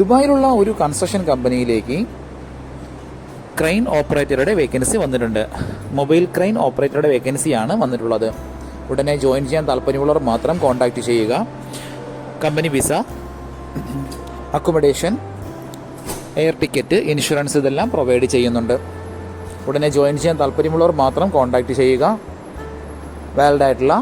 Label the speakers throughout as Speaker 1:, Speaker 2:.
Speaker 1: ദുബായിലുള്ള ഒരു കൺസ്ട്രക്ഷൻ കമ്പനിയിലേക്ക് ക്രെയിൻ ഓപ്പറേറ്ററുടെ വേക്കൻസി വന്നിട്ടുണ്ട്. മൊബൈൽ ക്രെയിൻ ഓപ്പറേറ്ററുടെ വേക്കൻസിയാണ് വന്നിട്ടുള്ളത്. ഉടനെ ജോയിൻ ചെയ്യാൻ താല്പര്യമുള്ളവർ മാത്രം കോൺടാക്റ്റ് ചെയ്യുക. Company visa accommodation air ticket insurance ഇതെല്ലാം പ്രൊവൈഡ് ചെയ്യുന്നുണ്ട്. ഉടനെ ജോയിൻ ചെയ്യാൻ താല്പര്യമുള്ളവർ മാത്രം കോൺടാക്റ്റ് ചെയ്യുക. വാലിഡായിട്ടുള്ള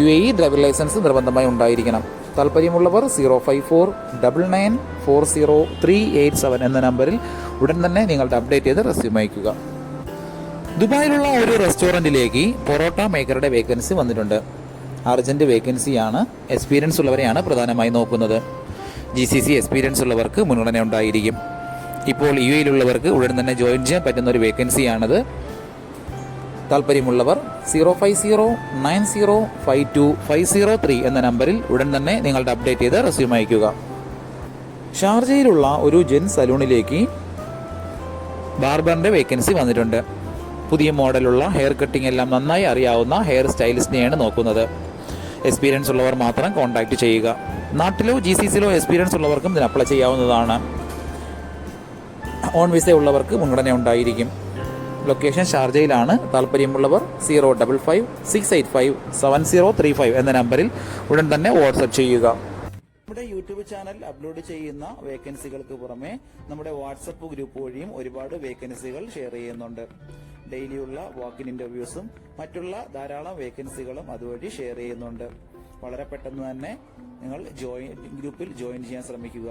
Speaker 1: U A E driving licence നിർബന്ധമായി ഉണ്ടായിരിക്കണം. താല്പര്യമുള്ളവർ zero five four double nine four zero three eight seven എന്ന നമ്പറിൽ ഉടൻ തന്നെ നിങ്ങളുടെ അപ്ഡേറ്റ് ചെയ്ത് റെസ്യൂം അയക്കുക ദുബായിലുള്ള ഒരു റെസ്റ്റോറന്റിലേക്ക് പൊറോട്ട മേക്കറുടെ വേക്കൻസി വന്നിട്ടുണ്ട്. അർജന്റ് വേക്കൻസിയാണ് എക്സ്പീരിയൻസ് ഉള്ളവരെയാണ് പ്രധാനമായി നോക്കുന്നത്. ജി സി സി എക്സ്പീരിയൻസ് ഉള്ളവർക്ക് മുൻഗണന ഉണ്ടായിരിക്കും. ഇപ്പോൾ യു എയിലുള്ളവർക്ക് ഉടൻ തന്നെ ജോയിൻ ചെയ്യാൻ പറ്റുന്ന ഒരു വേക്കൻസിയാണത്. താല്പര്യമുള്ളവർ zero five zero nine zero five two five zero three എന്ന നമ്പറിൽ ഉടൻ തന്നെ നിങ്ങളുടെ അപ്ഡേറ്റ് ചെയ്ത് റെസ്യൂം അയക്കുക ഷാർജയിലുള്ള ഒരു ജെൻ സലൂണിലേക്ക് ബാർബറിന്റെ വേക്കൻസി വന്നിട്ടുണ്ട്. പുതിയ മോഡലുള്ള ഹെയർ കട്ടിംഗ് എല്ലാം നന്നായി അറിയാവുന്ന ഹെയർ സ്റ്റൈലിസ്റ്റിനെയാണ് നോക്കുന്നത്. എക്സ്പീരിയൻസ് ഉള്ളവർ മാത്രം കോൺടാക്ട് ചെയ്യുക. നാട്ടിലോ ജി സി സിയിലോ എക്സ്പീരിയൻസ് ഉള്ളവർക്കും ഇതിന് അപ്ലൈ ചെയ്യാവുന്നതാണ്. ഓൺ വിസ ഉള്ളവർക്ക് മുൻഗണന ഉണ്ടായിരിക്കും. ലൊക്കേഷൻ ഷാർജയിലാണ് താല്പര്യമുള്ളവർ zero double five six eight five seven zero three five എന്ന നമ്പറിൽ ഉടൻ തന്നെ വാട്സപ്പ് ചെയ്യുക. നമ്മുടെ യൂട്യൂബ് ചാനൽ അപ്ലോഡ് ചെയ്യുന്ന വേക്കൻസികൾക്ക് പുറമെ നമ്മുടെ വാട്സപ്പ് ഗ്രൂപ്പ് വഴിയും ഒരുപാട് വേക്കൻസികൾ ഷെയർ ചെയ്യുന്നുണ്ട്. ഡെയിലിയുള്ള വാക്കിൻ ഇന്റർവ്യൂസും മറ്റുള്ള ധാരാളം വേക്കൻസികളും അതുവഴി ഷെയർ ചെയ്യുന്നുണ്ട്. വളരെ പെട്ടെന്ന് തന്നെ നിങ്ങൾ ജോയിൻ ഗ്രൂപ്പിൽ ജോയിൻ ചെയ്യാൻ ശ്രമിക്കുക.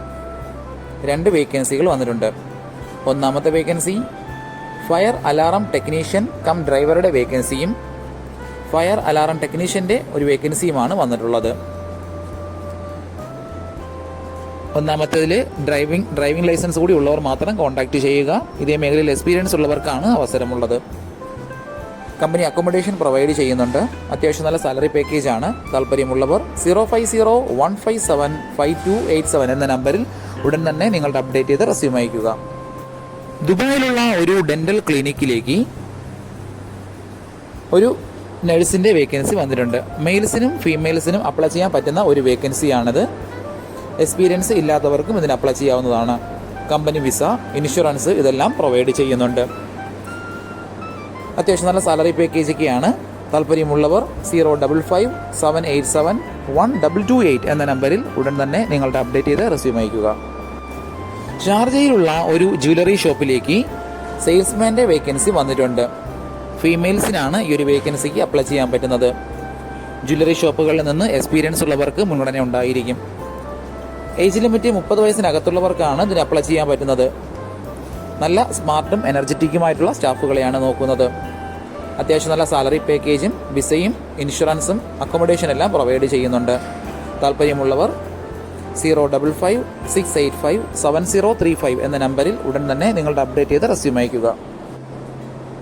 Speaker 1: രണ്ട് വേക്കൻസികൾ വന്നിട്ടുണ്ട്. ഒന്നാമത്തെ vacancy fire alarm technician cum ഡ്രൈവറുടെ വേക്കൻസിയും ഫയർ അലാറം ടെക്നീഷ്യന്റെ ഒരു വേക്കൻസിയുമാണ് വന്നിട്ടുള്ളത്. ഒന്നാമത്തേതിൽ ഡ്രൈവിംഗ് ഡ്രൈവിംഗ് ലൈസൻസ് കൂടി ഉള്ളവർ മാത്രം കോൺടാക്ട് ചെയ്യുക. ഇതേ മേഖലയിൽ എക്സ്പീരിയൻസ് ഉള്ളവർക്കാണ് അവസരമുള്ളത്. കമ്പനി അക്കോമഡേഷൻ പ്രൊവൈഡ് ചെയ്യുന്നുണ്ട്. അത്യാവശ്യം നല്ല സാലറി പാക്കേജ് ആണ്. താല്പര്യമുള്ളവർ zero five zero one five seven five two eight seven എന്ന നമ്പറിൽ ഉടൻ തന്നെ നിങ്ങളുടെ അപ്ഡേറ്റ് ചെയ്ത് റെസ്യൂം അയക്കുക. ദുബായിലുള്ള ഒരു ഡെന്റൽ ക്ലിനിക്കിലേക്ക് ഒരു നഴ്സിന്റെ വേക്കൻസി വന്നിട്ടുണ്ട്. മെയിൽസിനും ഫീമെയിൽസിനും അപ്ലൈ ചെയ്യാൻ പറ്റുന്ന ഒരു വേക്കൻസിയാണിത് എക്സ്പീരിയൻസ് ഇല്ലാത്തവർക്കും ഇതിന് അപ്ലൈ ചെയ്യാവുന്നതാണ്. കമ്പനി വിസ ഇൻഷുറൻസ് ഇതെല്ലാം പ്രൊവൈഡ് ചെയ്യുന്നുണ്ട്. അത്യാവശ്യം നല്ല സാലറി പാക്കേജൊക്കെയാണ് താല്പര്യമുള്ളവർ zero double five seven eight seven one double two eight എന്ന നമ്പറിൽ ഉടൻ തന്നെ നിങ്ങളുടെ അപ്ഡേറ്റ് ചെയ്ത് റെസ്യൂം അയക്കുക. ഷാർജയിലുള്ള ഒരു ജ്വല്ലറി ഷോപ്പിലേക്ക് സെയിൽസ്മാന്റെ വേക്കൻസി വന്നിട്ടുണ്ട്. ഫീമെയിൽസിനാണ് ഈ ഒരു വേക്കൻസിക്ക് അപ്ലൈ ചെയ്യാൻ പറ്റുന്നത്. ജ്വല്ലറി ഷോപ്പുകളിൽ നിന്ന് എക്സ്പീരിയൻസ് ഉള്ളവർക്ക് മുൻഗണന ഉണ്ടായിരിക്കും. ഏജ് ലിമിറ്റ് മുപ്പത് വയസ്സിനകത്തുള്ളവർക്കാണ് ഇതിന് അപ്ലൈ ചെയ്യാൻ പറ്റുന്നത്. നല്ല സ്മാർട്ടും എനർജറ്റിക്കുമായിട്ടുള്ള സ്റ്റാഫുകളെയാണ് നോക്കുന്നത്. അത്യാവശ്യം നല്ല സാലറി പാക്കേജും വിസയും ഇൻഷുറൻസും അക്കോമഡേഷൻ എല്ലാം പ്രൊവൈഡ് ചെയ്യുന്നുണ്ട്. താല്പര്യമുള്ളവർ zero double five six eight five seven zero three five എന്ന നമ്പറിൽ ഉടൻ തന്നെ നിങ്ങളുടെ അപ്ഡേറ്റ് ചെയ്ത് റെസ്യൂം അയക്കുക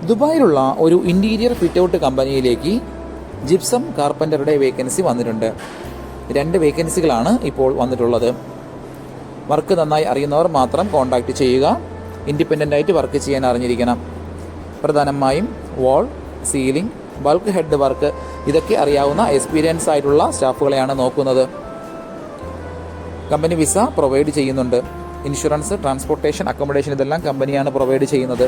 Speaker 1: ദുബായിലുള്ള ഒരു ഇന്റീരിയർ ഫിറ്റ് ഔട്ട് കമ്പനിയിലേക്ക് ജിപ്സം കാർപ്പന്ററുടെ വേക്കൻസി വന്നിട്ടുണ്ട്. രണ്ട് വേക്കൻസികളാണ് ഇപ്പോൾ വന്നിട്ടുള്ളത്. വർക്ക് നന്നായി അറിയുന്നവർ മാത്രം കോൺടാക്റ്റ് ചെയ്യുക. ഇൻഡിപെൻഡന്റ് ആയിട്ട് വർക്ക് ചെയ്യാൻ അറിഞ്ഞിരിക്കണം. പ്രധാനമായും wall ceiling bulkhead work ഇതൊക്കെ അറിയാവുന്ന എക്സ്പീരിയൻസ് ആയിട്ടുള്ള സ്റ്റാഫുകളെയാണ് നോക്കുന്നത്. കമ്പനി വിസ പ്രൊവൈഡ് ചെയ്യുന്നുണ്ട്. ഇൻഷുറൻസ് ട്രാൻസ്പോർട്ടേഷൻ അക്കോമഡേഷൻ ഇതെല്ലാം കമ്പനിയാണ് പ്രൊവൈഡ് ചെയ്യുന്നത്.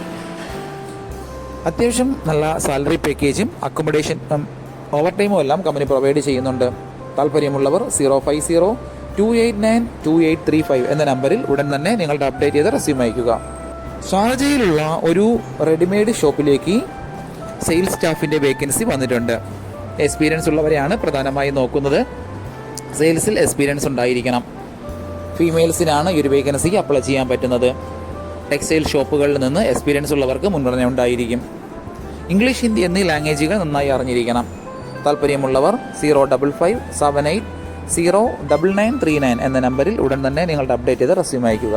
Speaker 1: അത്യാവശ്യം നല്ല സാലറി പാക്കേജും അക്കോമഡേഷൻ ഓവർ ടൈമും എല്ലാം കമ്പനി പ്രൊവൈഡ് ചെയ്യുന്നുണ്ട്. താല്പര്യമുള്ളവർ zero five zero two eight nine two eight three five എന്ന നമ്പറിൽ ഉടൻ തന്നെ നിങ്ങളുടെ അപ്ഡേറ്റ് ചെയ്ത റെസ്യൂം അയക്കുക ഷാർജയിലുള്ള ഒരു റെഡിമെയ്ഡ് ഷോപ്പിലേക്ക് സെയിൽസ് സ്റ്റാഫിന്റെ വേക്കൻസി വന്നിട്ടുണ്ട്. എക്സ്പീരിയൻസ് ഉള്ളവരെയാണ് പ്രധാനമായും നോക്കുന്നത്. സെയിൽസിൽ എക്സ്പീരിയൻസ് ഉണ്ടായിരിക്കണം. ഫീമെയിൽസിനാണ് ഈ ഒരു വേക്കൻസിക്ക് അപ്ലൈ ചെയ്യാൻ പറ്റുന്നത്. ടെക്സ്റ്റൈൽ ഷോപ്പുകളിൽ നിന്ന് എക്സ്പീരിയൻസ് ഉള്ളവർക്ക് മുൻഗണന ഉണ്ടായിരിക്കും. ഇംഗ്ലീഷ് ഹിന്ദി എന്നീ ലാംഗ്വേജുകൾ നന്നായി അറിഞ്ഞിരിക്കണം. താല്പര്യമുള്ളവർ zero double five seven eight zero double nine three nine എന്ന നമ്പറിൽ ഉടൻ തന്നെ നിങ്ങളുടെ അപ്ഡേറ്റ് ചെയ്ത് റെസ്യൂം അയക്കുക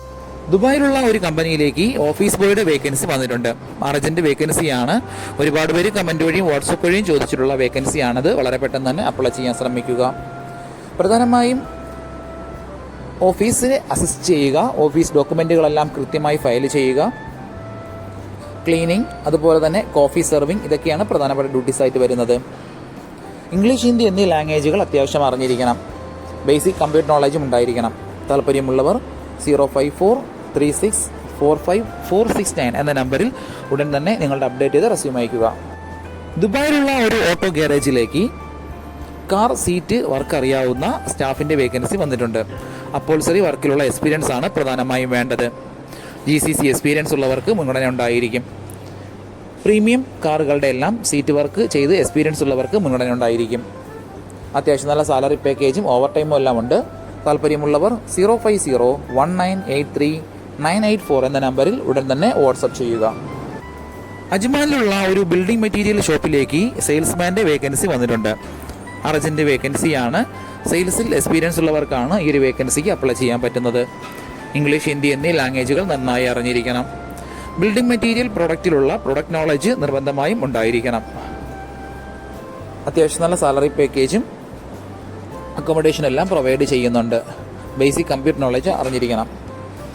Speaker 1: ദുബായിലുള്ള ഒരു കമ്പനിയിലേക്ക് ഓഫീസ് ബോയുടെ വേക്കൻസി വന്നിട്ടുണ്ട്. അർജന്റ് വേക്കൻസിയാണ്. ഒരുപാട് പേര് കമന്റ് വഴിയും വാട്സപ്പ് വഴിയും ചോദിച്ചിട്ടുള്ള വേക്കൻസിയാണത്. വളരെ പെട്ടെന്ന് തന്നെ അപ്ലൈ ചെയ്യാൻ ശ്രമിക്കുക. പ്രധാനമായും ഓഫീസിനെ അസിസ്റ്റ് ചെയ്യുക. ഓഫീസ് ഡോക്യുമെന്റുകളെല്ലാം കൃത്യമായി ഫയൽ ചെയ്യുക. ക്ലീനിങ് അതുപോലെ തന്നെ കോഫി സെർവിങ് ഇതൊക്കെയാണ് പ്രധാനപ്പെട്ട ഡ്യൂട്ടീസ് ആയിട്ട് വരുന്നത്. ഇംഗ്ലീഷ് ഹിന്ദി എന്നീ ലാംഗ്വേജുകൾ അത്യാവശ്യം അറിഞ്ഞിരിക്കണം. ബേസിക് കമ്പ്യൂട്ടർ നോളജും ഉണ്ടായിരിക്കണം. താല്പര്യമുള്ളവർ zero five four three six four five four six nine എന്ന നമ്പറിൽ ഉടൻ തന്നെ നിങ്ങളുടെ അപ്ഡേറ്റ് ചെയ്ത് റെസ്യൂം അയക്കുക ദുബായിലുള്ള ഒരു ഓട്ടോ ഗ്യാരേജിലേക്ക് കാർ സീറ്റ് വർക്ക് അറിയാവുന്ന സ്റ്റാഫിന്റെ വേക്കൻസി വന്നിട്ടുണ്ട്. അപ്പോൾസറി വർക്കിലുള്ള എക്സ്പീരിയൻസ് ആണ് പ്രധാനമായും വേണ്ടത്. ജി സി സി എക്സ്പീരിയൻസ് ഉള്ളവർക്ക് മുൻഗണന ഉണ്ടായിരിക്കും. പ്രീമിയം കാറുകളുടെ എല്ലാം സീറ്റ് വർക്ക് ചെയ്ത് എക്സ്പീരിയൻസ് ഉള്ളവർക്ക് മുൻഗണന ഉണ്ടായിരിക്കും. അത്യാവശ്യം നല്ല സാലറി പാക്കേജും ഓവർ ടൈമും എല്ലാം ഉണ്ട്. താല്പര്യമുള്ളവർ zero five zero one nine eight three nine eight four എന്ന നമ്പറിൽ ഉടൻ തന്നെ വാട്സപ്പ് ചെയ്യുക. അജ്മാനിലുള്ള ഒരു ബിൽഡിംഗ് മെറ്റീരിയൽ ഷോപ്പിലേക്ക് സെയിൽസ്മാന്റെ വേക്കൻസി വന്നിട്ടുണ്ട്. അർജന്റ് വേക്കൻസിയാണ് സെയിൽസിൽ എക്സ്പീരിയൻസ് ഉള്ളവർക്കാണ് ഈ ഒരു വേക്കൻസിക്ക് അപ്ലൈ ചെയ്യാൻ പറ്റുന്നത്. ഇംഗ്ലീഷ് ഹിന്ദി എന്നീ ലാംഗ്വേജുകൾ നന്നായി അറിഞ്ഞിരിക്കണം. ബിൽഡിംഗ് മെറ്റീരിയൽ പ്രൊഡക്റ്റിലുള്ള പ്രൊഡക്റ്റ് നോളജ് നിർബന്ധമായും ഉണ്ടായിരിക്കണം. അത്യാവശ്യം നല്ല സാലറി പാക്കേജും അക്കോമഡേഷൻ എല്ലാം പ്രൊവൈഡ് ചെയ്യുന്നുണ്ട്. ബേസിക് കമ്പ്യൂട്ടർ നോളജ് അറിഞ്ഞിരിക്കണം.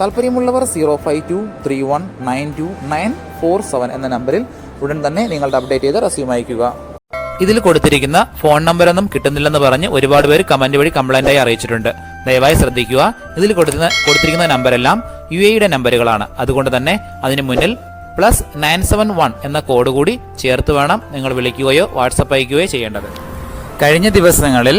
Speaker 1: താല്പര്യമുള്ളവർ zero five two three one nine two nine four seven എന്ന നമ്പറിൽ ഉടൻ തന്നെ നിങ്ങളുടെ അപ്ഡേറ്റ് ചെയ്ത് റെസ്യൂം അയക്കുക ഇതിൽ കൊടുത്തിരിക്കുന്ന ഫോൺ നമ്പറൊന്നും കിട്ടുന്നില്ലെന്ന് പറഞ്ഞ് ഒരുപാട് പേര് കമന്റ് വഴി കംപ്ലൈന്റ് ആയി അറിയിച്ചിട്ടുണ്ട്. ദയവായി ശ്രദ്ധിക്കുക. ഇതിൽ കൊടുക്കുന്ന കൊടുത്തിരിക്കുന്ന നമ്പരെല്ലാം യു എയുടെ നമ്പറുകളാണ് അതുകൊണ്ട് തന്നെ അതിന് മുന്നിൽ പ്ലസ് നയൻ സെവൻ വൺ എന്ന കോഡ് കൂടി ചേർത്ത് വേണം നിങ്ങൾ വിളിക്കുകയോ വാട്സപ്പ് അയക്കുകയോ ചെയ്യേണ്ടത്. കഴിഞ്ഞ ദിവസങ്ങളിൽ